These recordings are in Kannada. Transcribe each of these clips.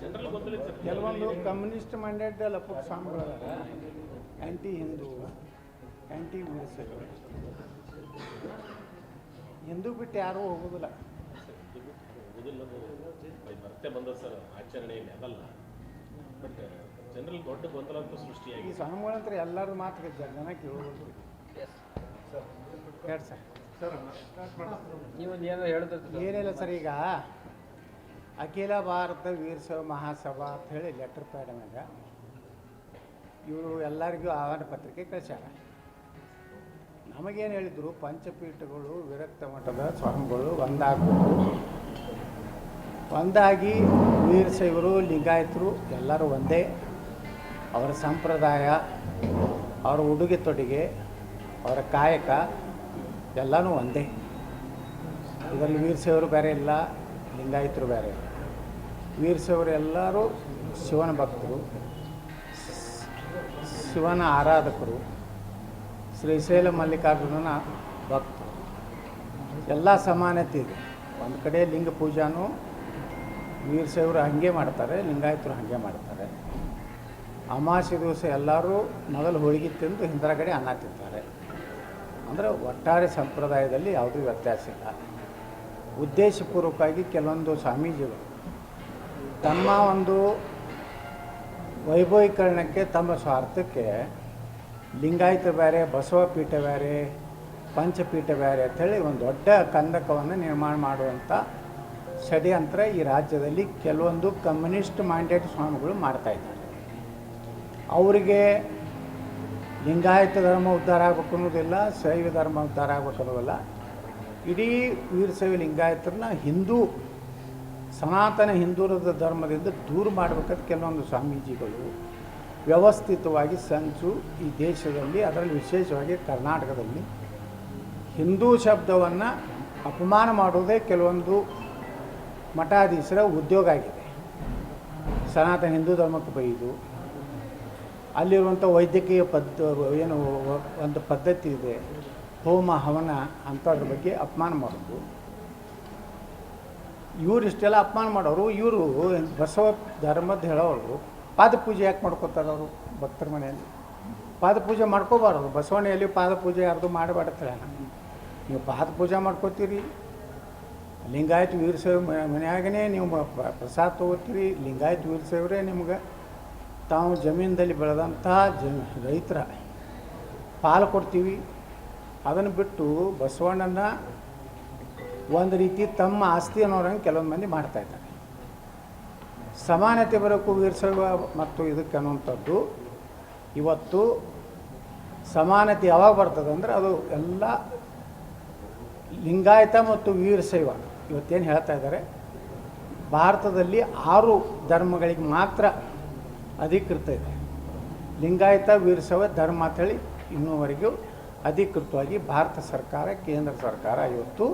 ಕೆಲವೊಂದು ಕಮ್ಯುನಿಸ್ಟ್ ಮೈಂಡೆಡ್ ಲಪುಕ್ ಸ್ವಾಮಿಗಳದಾರ anti Hindu anti Muslim Hindu ಬಿಟ್ಟು ಯಾರೂ ಹೋಗೋದಿಲ್ಲ. ಮತ್ತೆ ಬಂದ ಸರ್ ಆಚರಣೆಯಲ್ಲಿ ಅದಲ್ಲ. ಬಟ್ ಜನರಲ್ ದೊಡ್ಡ ಗೊಂದಲ ಅಂತೂ ಈ ಸೃಷ್ಟಿಯಾಗಿದೆ ಸ್ವಾಮಿಗಳಂತ್ರ ಎಲ್ಲರ ಮಾತು ಜನ ಕೇಳೋದು ಹೇಳಿ ಸರ್ ಸರ್ ಏನಿಲ್ಲ ಸರ್ ಈಗ. ಅಖಿಲ ಭಾರತ ವೀರಶೈವ ಮಹಾಸಭಾ ಅಂತ ಹೇಳಿ ಲೆಟರ್ ಪ್ಯಾಡ್ ಮ್ಯಾಗ ಇವರು ಎಲ್ಲರಿಗೂ ಆಹ್ವಾನ ಪತ್ರಿಕೆ ಕಳಿಸ್ಯಾರ. ನಮಗೇನು ಹೇಳಿದ್ರು, ಪಂಚಪೀಠಗಳು, ವಿರಕ್ತ ಮಠದ ಸ್ವಾಮಿಗಳು ಒಂದಾಗಬೇಕು. ಒಂದಾಗಿ ವೀರಶೈವರು, ಲಿಂಗಾಯತರು ಎಲ್ಲರೂ ಒಂದೇ. ಅವರ ಸಂಪ್ರದಾಯ, ಅವರ ಉಡುಗೆ ತೊಡುಗೆ, ಅವರ ಕಾಯಕ ಎಲ್ಲನೂ ಒಂದೇ. ಇದರಲ್ಲಿ ವೀರಶೈವರು ಬೇರೆ ಇಲ್ಲ. ಲಿಂಗಾಯತರು ಬೇರೆ. ಇಲ್ಲ ವೀರಶೈವರು ಎಲ್ಲರೂ ಶಿವನ ಭಕ್ತರು, ಶಿವನ ಆರಾಧಕರು, ಶ್ರೀಶೈಲ ಮಲ್ಲಿಕಾರ್ಜುನನ ಭಕ್ತರು. ಎಲ್ಲ ಸಮಾನತೆ ಇದೆ. ಒಂದು ಕಡೆ ಲಿಂಗ ಪೂಜಾನು ವೀರಶೈವರು ಹಾಗೆ ಮಾಡ್ತಾರೆ, ಲಿಂಗಾಯತರು ಹಾಗೆ ಮಾಡ್ತಾರೆ. ಅಮಾವಾಸ್ಯೆ ದಿವಸ ಎಲ್ಲರೂ ಮೊದಲು ಹೋಳಿಗೆ ತಿಂದು ಹಿಂದರ ಕಡೆ ಅನ್ನ ತಿಂತಾರೆ. ಅಂದರೆ ಒಟ್ಟಾರೆ ಸಂಪ್ರದಾಯದಲ್ಲಿ ಯಾವುದೂ ವ್ಯತ್ಯಾಸ ಇಲ್ಲ. ಉದ್ದೇಶಪೂರ್ವಕವಾಗಿ ಕೆಲವೊಂದು ಸ್ವಾಮೀಜಿಗಳು ತಮ್ಮ ಒಂದು ವೈಭವೀಕರಣಕ್ಕೆ ತಮ್ಮ ಸ್ವಾರ್ಥಕ್ಕೆ ಲಿಂಗಾಯತ ಬೇರೆ ಬಸವ ಪೀಠ ಬೇರೆ ಪಂಚಪೀಠ ಬೇರೆ ಅಂಥೇಳಿ ಒಂದು ದೊಡ್ಡ ಕಂದಕವನ್ನು ನಿರ್ಮಾಣ ಮಾಡುವಂಥ ಷಡ್ಯಂತ್ರ ಈ ರಾಜ್ಯದಲ್ಲಿ ಕೆಲವೊಂದು ಕಮ್ಯುನಿಸ್ಟ್ ಮೈಂಡೆಡ್ ಸ್ವಾಮಿಗಳು ಮಾಡ್ತಾಯಿದ್ದಾರೆ ಅವರಿಗೆ ಲಿಂಗಾಯತ ಧರ್ಮ ಉದ್ಧಾರ ಆಗಬೇಕು ಅನ್ನೋದಿಲ್ಲ, ಶೈವ ಧರ್ಮ ಉದ್ಧಾರ ಆಗಬೇಕು ಅನ್ನೋದಿಲ್ಲ. ಇಡೀ ವೀರಶೈವ ಲಿಂಗಾಯತರನ್ನ ಹಿಂದೂ ಸನಾತನ ಹಿಂದೂರದ ಧರ್ಮದಿಂದ ದೂರ ಮಾಡಬೇಕಾದ ಕೆಲವೊಂದು ಸ್ವಾಮೀಜಿಗಳು ವ್ಯವಸ್ಥಿತವಾಗಿ ಸಂಚು ಈ ದೇಶದಲ್ಲಿ, ಅದರಲ್ಲಿ ವಿಶೇಷವಾಗಿ ಕರ್ನಾಟಕದಲ್ಲಿ ಹಿಂದೂ ಶಬ್ದವನ್ನು ಅಪಮಾನ ಮಾಡೋದೇ ಕೆಲವೊಂದು ಮಠಾಧೀಶರ ಉದ್ಯೋಗ ಆಗಿದೆ. ಸನಾತನ ಹಿಂದೂ ಧರ್ಮಕ್ಕೆ ಬೈದು, ಅಲ್ಲಿರುವಂಥ ವೈದ್ಯಕೀಯ ಪದ್ಧ, ಏನು, ಒಂದು ಪದ್ಧತಿ ಇದೆ. ಹೋಮ ಹವನ ಅಂಥದ್ರ ಬಗ್ಗೆ ಅಪಮಾನ ಮಾಡೋದು. ಇವ್ರು ಇಷ್ಟೆಲ್ಲ ಅಪಮಾನ ಮಾಡೋರು, ಇವರು ಬಸವ ಧರ್ಮದ ಹೇಳೋರು. ಪಾದಪೂಜೆ ಯಾಕೆ ಮಾಡ್ಕೋತಾರೆ ಅವರು ಭಕ್ತರ ಮನೆಯಲ್ಲಿ? ಪಾದಪೂಜೆ ಮಾಡ್ಕೋಬಾರ್ದು. ಬಸವಣ್ಣೆಯಲ್ಲಿ ಪಾದಪೂಜೆ ಯಾರ್ದು ಮಾಡಬಾರ್ದು ನೀವು ಪಾದಪೂಜೆ ಮಾಡ್ಕೋತೀರಿ. ಲಿಂಗಾಯತ್ ವೀರಸೇವೆ ಮನೆಯಾಗನೇ ನೀವು ಪ್ರಸಾದ ತೊಗೋತೀರಿ. ಲಿಂಗಾಯತ್ ವೀರಸೇವರೇ ನಿಮ್ಗೆ. ತಾವು ಜಮೀನದಲ್ಲಿ ಬೆಳೆದಂಥ ಜ, ರೈತರ ಪಾಲು ಕೊಡ್ತೀವಿ. ಅದನ್ನು ಬಿಟ್ಟು ಬಸವಣ್ಣನ ಒಂದು ರೀತಿ ತಮ್ಮ ಆಸ್ತಿ ಅನ್ನೋರಂಗೆ ಕೆಲವೊಂದು ಮಂದಿ ಮಾಡ್ತಾಯಿದ್ದಾರೆ ಸಮಾನತೆ ಬರೋಕು ವೀರಶೈವ ಮತ್ತು ಇದಕ್ಕೆ ಅನ್ನುವಂಥದ್ದು. ಇವತ್ತು ಸಮಾನತೆ ಯಾವಾಗ ಬರ್ತದೆ ಅಂದರೆ ಅದು ಎಲ್ಲ ಲಿಂಗಾಯತ ಮತ್ತು ವೀರಶೈವ ಇವತ್ತೇನು ಹೇಳ್ತಾ ಇದ್ದಾರೆ. ಭಾರತದಲ್ಲಿ ಆರು ಧರ್ಮಗಳಿಗೆ ಮಾತ್ರ ಅಧಿಕೃತ ಇದೆ. ಲಿಂಗಾಯತ ವೀರಶೈವ ಧರ್ಮ ಅಂಥೇಳಿ ಇನ್ನೂವರೆಗೂ ಅಧಿಕೃತವಾಗಿ ಭಾರತ ಸರ್ಕಾರ, ಕೇಂದ್ರ ಸರ್ಕಾರ ಇವತ್ತು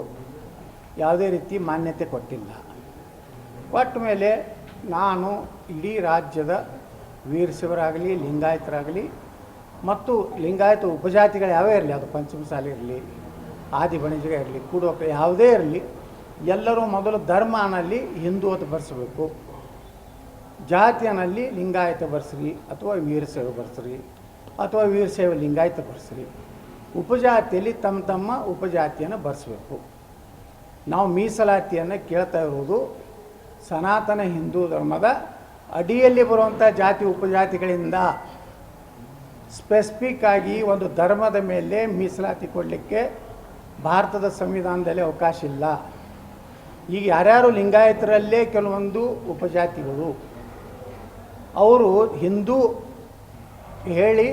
ಯಾವುದೇ ರೀತಿ ಮಾನ್ಯತೆ ಕೊಟ್ಟಿಲ್ಲ. ಕೊಟ್ಟ ಮೇಲೆ ನಾನು ಇಡೀ ರಾಜ್ಯದ ವೀರಶಿವರಾಗಲಿ ಲಿಂಗಾಯತರಾಗಲಿ ಮತ್ತು ಲಿಂಗಾಯತ ಉಪಜಾತಿಗಳು ಯಾವೇ ಇರಲಿ, ಅದು ಪಂಚಮಸಾಲಿ ಇರಲಿ, ಆದಿ ಬಣಿಜಗ ಇರಲಿ, ಕೂಡೋಕೆ ಯಾವುದೇ ಇರಲಿ, ಎಲ್ಲರೂ ಮೊದಲು ಧರ್ಮನಲ್ಲಿ ಹಿಂದೂ ಅಂತ ಬರ್ಸಬೇಕು. ಜಾತಿಯನಲ್ಲಿ ಲಿಂಗಾಯತ ಬರ್ಸ್ರಿ ಅಥವಾ ವೀರಶೈವ ಬರ್ಸ್ರಿ ಅಥವಾ ವೀರಶೈವ ಲಿಂಗಾಯತ ಬರ್ಸ್ರಿ. ಉಪಜಾತಿಯಲ್ಲಿ ತಮ್ಮ ತಮ್ಮ ಉಪಜಾತಿಯನ್ನು ಬರೆಸಬೇಕು. ನಾವು ಮೀಸಲಾತಿಯನ್ನು ಕೇಳ್ತಾ ಇರುವುದು ಸನಾತನ ಹಿಂದೂ ಧರ್ಮದ ಅಡಿಯಲ್ಲಿ ಬರುವಂಥ ಜಾತಿ ಉಪಜಾತಿಗಳಿಂದ ಸ್ಪೆಸಿಫಿಕ್ ಆಗಿ ಒಂದು ಧರ್ಮದ ಮೇಲೆ ಮೀಸಲಾತಿ ಕೊಡಲಿಕ್ಕೆ ಭಾರತದ ಸಂವಿಧಾನದಲ್ಲಿ ಅವಕಾಶ ಇಲ್ಲ. ಈಗ ಯಾರ್ಯಾರು ಲಿಂಗಾಯತರಲ್ಲೇ ಕೆಲವೊಂದು ಉಪಜಾತಿಗಳು, ಅವರು ಹಿಂದೂ ಹೇಳಿ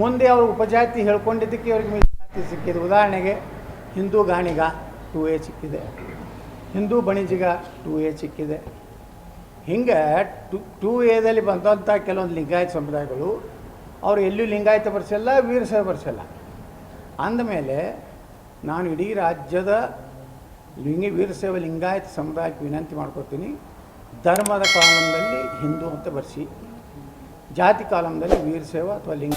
ಮುಂದೆ ಅವರು ಉಪಜಾತಿ ಹೇಳ್ಕೊಂಡಿದ್ದಕ್ಕೆ ಅವ್ರಿಗೆ ಮೀಸಲಾತಿ ಸಿಕ್ಕಿದೆ. ಉದಾಹರಣೆಗೆ ಹಿಂದೂ ಗಾಣಿಗ ಟು ಎ ಸಿಕ್ಕಿದೆ. ಹಿಂದೂ ಬಣಿಜಿಗ ಟು ಎ ಸಿಕ್ಕಿದೆ. ಹಿಂಗೆ ಟು ಟೂ ಎದಲ್ಲಿ ಬಂದಂಥ ಕೆಲವೊಂದು ಲಿಂಗಾಯತ ಸಮುದಾಯಗಳು ಅವರು ಎಲ್ಲೂ ಲಿಂಗಾಯತ ಬರ್ಸಲ್ಲ ವೀರಸ ಬರ್ಸಲ್ಲ ಅಂದಮೇಲೆ ನಾನು ಇಡೀ ರಾಜ್ಯದ ಲಿಂಗಿ ವೀರಸೇವ ಲಿಂಗಾಯತ ಸಮುದಾಯಕ್ಕೆ ವಿನಂತಿ ಮಾಡ್ಕೊತೀನಿ, ಧರ್ಮದ ಕಾನೂನಿನಲ್ಲಿ ಹಿಂದೂ ಅಂತ ಬರ್ಸಿ. ಜಾತಿ ಕಾಲಂದಲ್ಲಿ ವೀರಶೈವ ಅಥವಾ ಲಿಂಗ